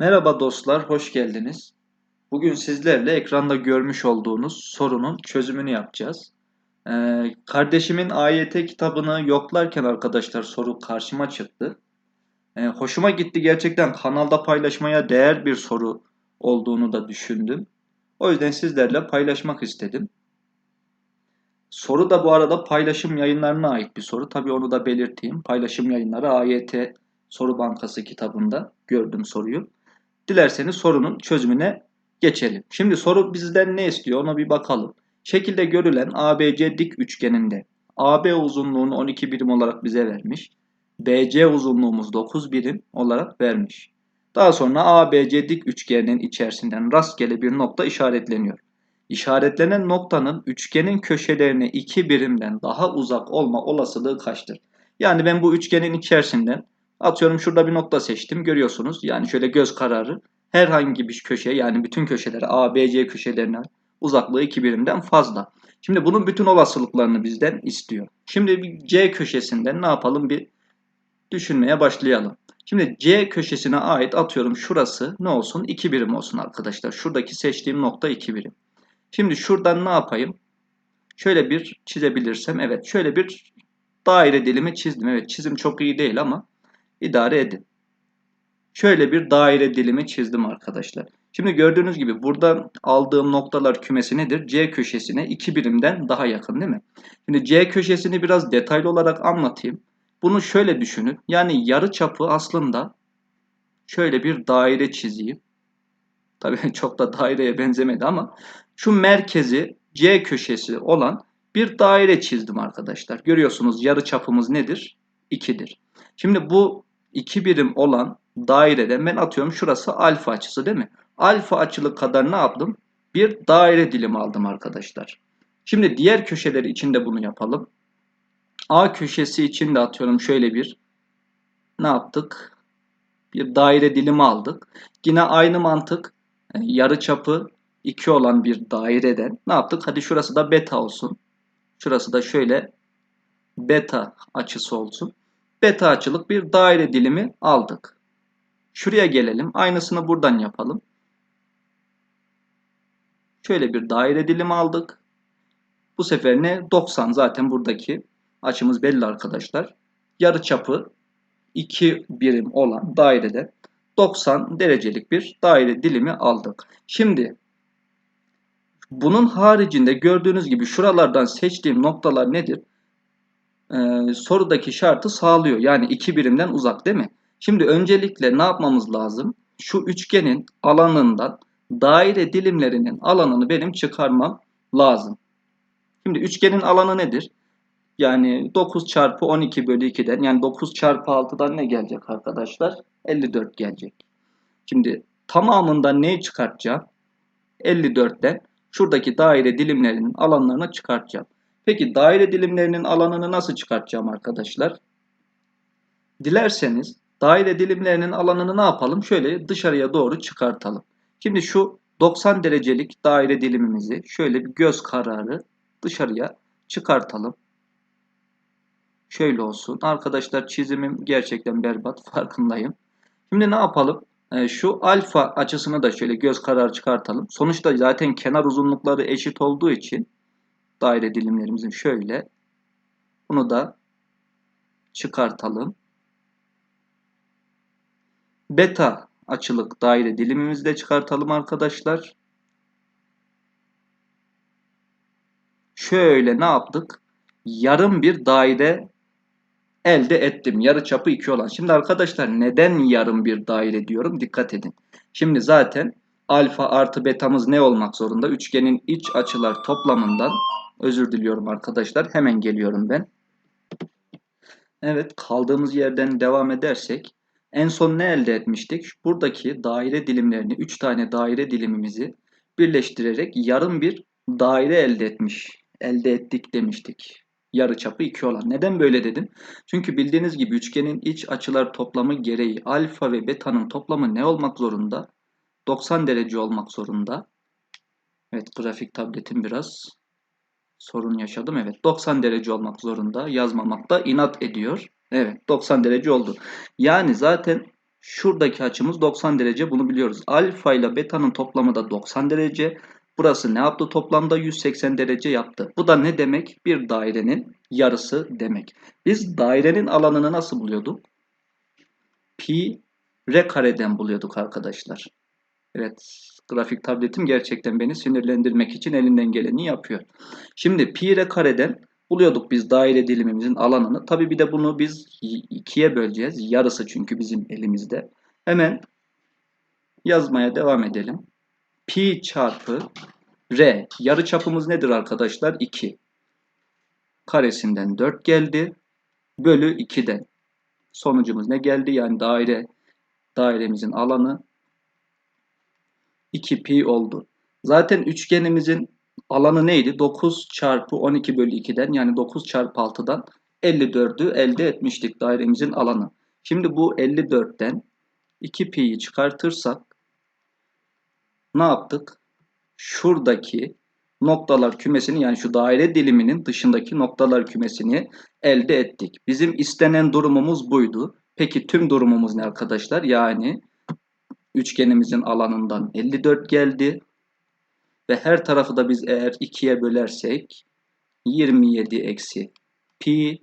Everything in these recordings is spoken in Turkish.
Merhaba dostlar, hoş geldiniz. Bugün sizlerle ekranda görmüş olduğunuz sorunun çözümünü yapacağız. Ee, kardeşimin AYT kitabını yoklarken arkadaşlar soru karşıma çıktı. Ee, hoşuma gitti gerçekten kanalda paylaşmaya değer bir soru olduğunu da düşündüm. O yüzden sizlerle paylaşmak istedim. Soru da bu arada paylaşım yayınlarına ait bir soru. Tabii onu da belirteyim. Paylaşım yayınları AYT Soru Bankası kitabında gördüm soruyu. Dilerseniz sorunun çözümüne geçelim. Şimdi soru bizden ne istiyor ona bir bakalım. Şekilde görülen ABC dik üçgeninde AB uzunluğunu 12 birim olarak bize vermiş. BC uzunluğumuz 9 birim olarak vermiş. Daha sonra ABC dik üçgenin içerisinden rastgele bir nokta işaretleniyor. İşaretlenen noktanın üçgenin köşelerine 2 birimden daha uzak olma olasılığı kaçtır? Yani ben bu üçgenin içerisinden Atıyorum şurada bir nokta seçtim. Görüyorsunuz. Yani şöyle göz kararı herhangi bir köşe yani bütün köşeler A, B, C köşelerine uzaklığı 2 birimden fazla. Şimdi bunun bütün olasılıklarını bizden istiyor. Şimdi bir C köşesinden ne yapalım bir düşünmeye başlayalım. Şimdi C köşesine ait atıyorum şurası ne olsun? 2 birim olsun arkadaşlar. Şuradaki seçtiğim nokta 2 birim. Şimdi şuradan ne yapayım? Şöyle bir çizebilirsem evet şöyle bir daire dilimi çizdim. Evet çizim çok iyi değil ama idare edin. Şöyle bir daire dilimi çizdim arkadaşlar. Şimdi gördüğünüz gibi burada aldığım noktalar kümesi nedir? C köşesine 2 birimden daha yakın değil mi? Şimdi C köşesini biraz detaylı olarak anlatayım. Bunu şöyle düşünün. Yani yarı çapı aslında şöyle bir daire çizeyim. Tabii çok da daireye benzemedi ama şu merkezi C köşesi olan bir daire çizdim arkadaşlar. Görüyorsunuz yarı çapımız nedir? 2'dir. Şimdi bu 2 birim olan daireden ben atıyorum şurası alfa açısı değil mi? Alfa açılı kadar ne yaptım? Bir daire dilimi aldım arkadaşlar. Şimdi diğer köşeleri için de bunu yapalım. A köşesi için de atıyorum şöyle bir ne yaptık? Bir daire dilimi aldık. Yine aynı mantık e, yarı çapı 2 olan bir daireden ne yaptık? Hadi şurası da beta olsun. Şurası da şöyle beta açısı olsun beta açılık bir daire dilimi aldık. Şuraya gelelim. Aynısını buradan yapalım. Şöyle bir daire dilimi aldık. Bu sefer ne? 90 zaten buradaki açımız belli arkadaşlar. Yarı çapı 2 birim olan dairede 90 derecelik bir daire dilimi aldık. Şimdi bunun haricinde gördüğünüz gibi şuralardan seçtiğim noktalar nedir? E, sorudaki şartı sağlıyor. Yani iki birimden uzak değil mi? Şimdi öncelikle ne yapmamız lazım? Şu üçgenin alanından daire dilimlerinin alanını benim çıkarmam lazım. Şimdi üçgenin alanı nedir? Yani 9 çarpı 12 bölü 2'den yani 9 çarpı 6'dan ne gelecek arkadaşlar? 54 gelecek. Şimdi tamamından neyi çıkartacağım? 54'ten şuradaki daire dilimlerinin alanlarını çıkartacağım. Peki daire dilimlerinin alanını nasıl çıkartacağım arkadaşlar? Dilerseniz daire dilimlerinin alanını ne yapalım? Şöyle dışarıya doğru çıkartalım. Şimdi şu 90 derecelik daire dilimimizi şöyle bir göz kararı dışarıya çıkartalım. Şöyle olsun. Arkadaşlar çizimim gerçekten berbat farkındayım. Şimdi ne yapalım? Ee, şu alfa açısını da şöyle göz kararı çıkartalım. Sonuçta zaten kenar uzunlukları eşit olduğu için daire dilimlerimizin şöyle. Bunu da çıkartalım. Beta açılık daire dilimimizi de çıkartalım arkadaşlar. Şöyle ne yaptık? Yarım bir daire elde ettim. Yarı çapı 2 olan. Şimdi arkadaşlar neden yarım bir daire diyorum? Dikkat edin. Şimdi zaten alfa artı betamız ne olmak zorunda? Üçgenin iç açılar toplamından Özür diliyorum arkadaşlar. Hemen geliyorum ben. Evet kaldığımız yerden devam edersek en son ne elde etmiştik? Buradaki daire dilimlerini 3 tane daire dilimimizi birleştirerek yarım bir daire elde etmiş. Elde ettik demiştik. Yarı çapı 2 olan. Neden böyle dedim? Çünkü bildiğiniz gibi üçgenin iç açılar toplamı gereği alfa ve beta'nın toplamı ne olmak zorunda? 90 derece olmak zorunda. Evet grafik tabletim biraz sorun yaşadım. Evet 90 derece olmak zorunda yazmamakta inat ediyor. Evet 90 derece oldu. Yani zaten Şuradaki açımız 90 derece bunu biliyoruz. Alfa ile beta'nın toplamı da 90 derece. Burası ne yaptı? Toplamda 180 derece yaptı. Bu da ne demek? Bir dairenin yarısı demek. Biz dairenin alanını nasıl buluyorduk? Pi r kareden buluyorduk arkadaşlar. Evet, grafik tabletim gerçekten beni sinirlendirmek için elinden geleni yapıyor. Şimdi pi r kareden buluyorduk biz daire dilimimizin alanını. Tabi bir de bunu biz ikiye böleceğiz. Yarısı çünkü bizim elimizde. Hemen yazmaya devam edelim. Pi çarpı r. Yarı çapımız nedir arkadaşlar? 2. Karesinden 4 geldi. Bölü 2'den. Sonucumuz ne geldi? Yani daire dairemizin alanı 2 pi oldu. Zaten üçgenimizin alanı neydi? 9 çarpı 12 bölü 2'den yani 9 çarpı 6'dan 54'ü elde etmiştik dairemizin alanı. Şimdi bu 54'ten 2 pi'yi çıkartırsak ne yaptık? Şuradaki noktalar kümesini yani şu daire diliminin dışındaki noktalar kümesini elde ettik. Bizim istenen durumumuz buydu. Peki tüm durumumuz ne arkadaşlar? Yani üçgenimizin alanından 54 geldi. Ve her tarafı da biz eğer 2'ye bölersek 27 eksi pi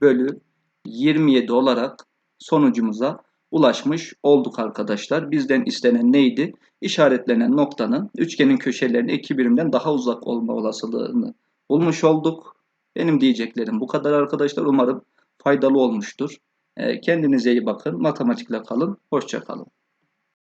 bölü 27 olarak sonucumuza ulaşmış olduk arkadaşlar. Bizden istenen neydi? İşaretlenen noktanın üçgenin köşelerine iki birimden daha uzak olma olasılığını bulmuş olduk. Benim diyeceklerim bu kadar arkadaşlar. Umarım faydalı olmuştur. Kendinize iyi bakın. Matematikle kalın. Hoşça kalın.